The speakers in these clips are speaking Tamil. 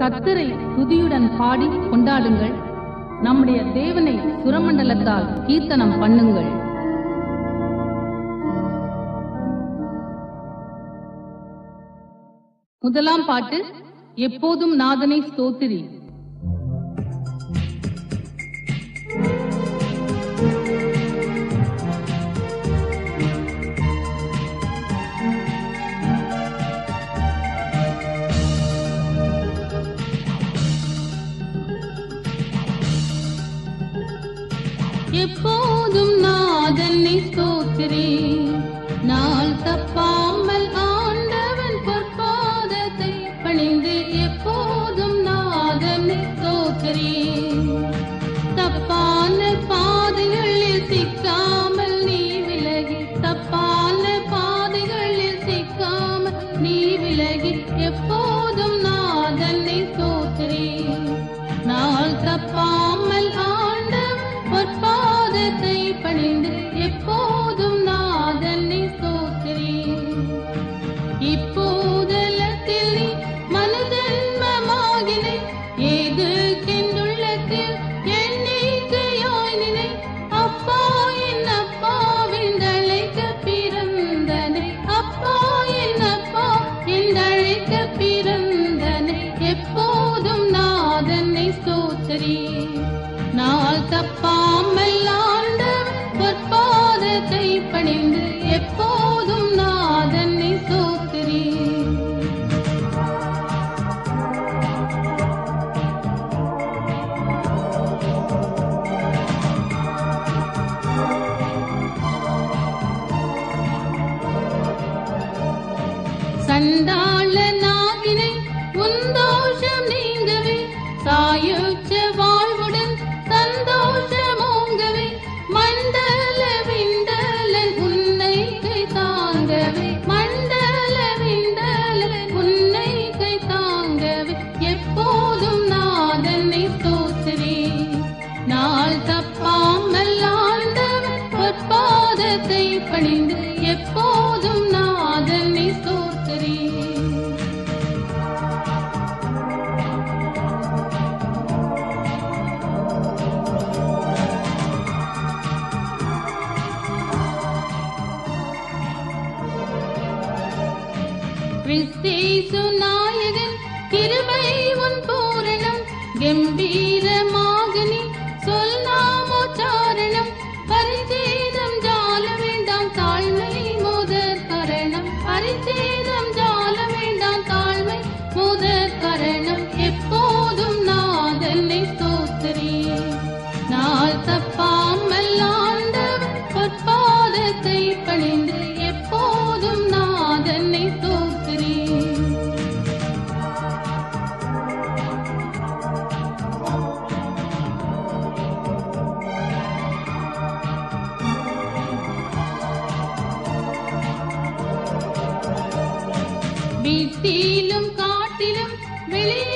கத்தரை துதியுடன் பாடி கொண்டாடுங்கள். நம்முடைய தேவனை சுரமண்டலத்தால் கீர்த்தனம் பண்ணுங்கள். முதலாம் பாட்டு எப்போதும் நாதனை ஸ்தோத்திரி. 也破 பணிந்து எப்போதும் நாதனை தோக்கிறேன் சண்டாள நாவினை உன் தோஷம் நீங்கவே சாயுச்ச பாதத்தை பணிந்து எப்போதும் நாதனை தோத்துறேன் கிறிஸ்தேசு நாயகன் கிருபை உன் பூரணம் கம்பீர हर தீயிலும் காட்டிலும் வெளியே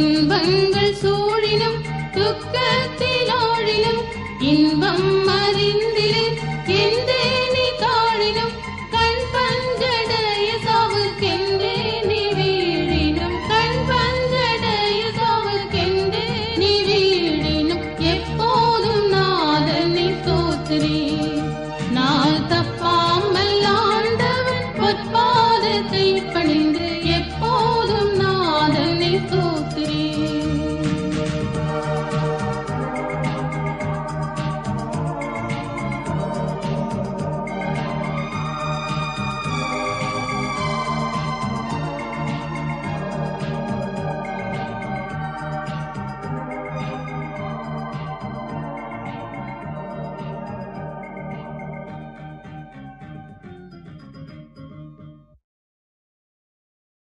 துன்பங்கள் சூ